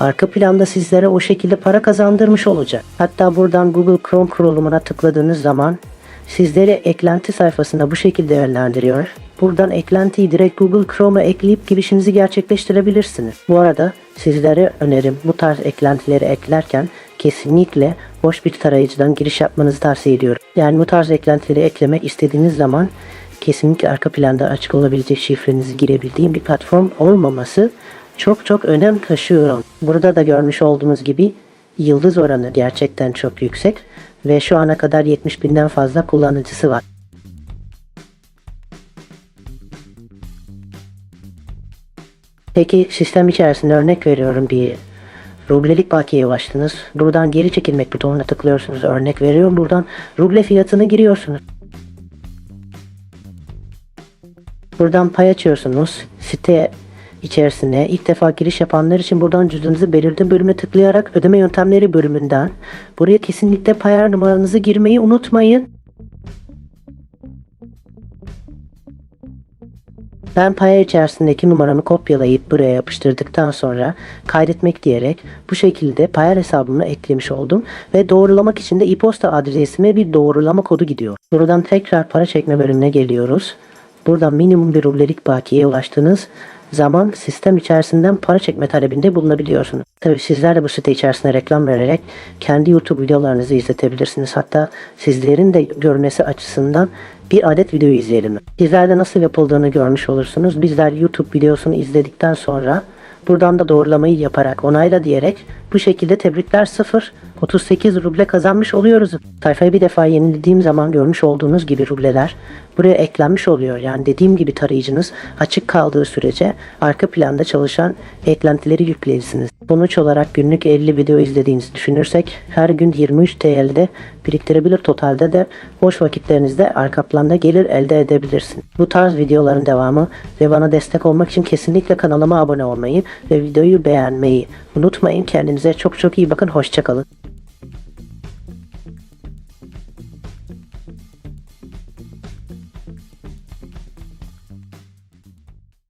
arka planda sizlere o şekilde para kazandırmış olacak. Hatta buradan Google Chrome kurulumuna tıkladığınız zaman sizleri eklenti sayfasında bu şekilde yönlendiriyor. Buradan eklentiyi direkt Google Chrome'a ekleyip girişinizi gerçekleştirebilirsiniz. Bu arada sizlere önerim bu tarz eklentileri eklerken kesinlikle boş bir tarayıcıdan giriş yapmanızı tavsiye ediyorum. Yani bu tarz eklentileri eklemek istediğiniz zaman kesinlikle arka planda açık olabilecek şifrenizi girebildiğim bir platform olmaması çok çok önem taşıyor. Burada da görmüş olduğunuz gibi yıldız oranı gerçekten çok yüksek ve şu ana kadar 70 binden fazla kullanıcısı var. Peki sistem içerisinde örnek veriyorum bir rublelik bakiyeye ulaştınız. Buradan geri çekilmek butonuna tıklıyorsunuz. Örnek veriyorum. Buradan ruble fiyatını giriyorsunuz. Buradan pay açıyorsunuz. Site içerisine ilk defa giriş yapanlar için buradan cüzdanınızı belirli bölüme tıklayarak ödeme yöntemleri bölümünden buraya kesinlikle payar numaranızı girmeyi unutmayın. Ben paya içerisindeki numaramı kopyalayıp buraya yapıştırdıktan sonra kaydetmek diyerek bu şekilde payar hesabımı eklemiş oldum ve doğrulamak için de e-posta adresime bir doğrulama kodu gidiyor. Buradan tekrar para çekme bölümüne geliyoruz. Buradan minimum bir rublelik bakiyeye ulaştığınız zaman sistem içerisinden para çekme talebinde bulunabiliyorsunuz. Tabi sizler de bu site içerisinde reklam vererek kendi YouTube videolarınızı izletebilirsiniz. Hatta sizlerin de görmesi açısından bir adet video izleyelim. Sizler de nasıl yapıldığını görmüş olursunuz. Bizler YouTube videosunu izledikten sonra buradan da doğrulamayı yaparak onayla diyerek bu şekilde tebrikler 0 38 ruble kazanmış oluyoruz. Sayfayı bir defa yenilediğim zaman görmüş olduğunuz gibi rubleler buraya eklenmiş oluyor. Yani dediğim gibi tarayıcınız açık kaldığı sürece arka planda çalışan eklentileri yükleyesiniz. Sonuç olarak günlük 50 video izlediğinizi düşünürsek her gün 23 TL'de biriktirebilir totalde de boş vakitlerinizde arka planda gelir elde edebilirsiniz. Bu tarz videoların devamı ve bana destek olmak için kesinlikle kanalıma abone olmayı ve videoyu beğenmeyi unutmayın. Kendinize çok çok iyi bakın. Hoşçakalın.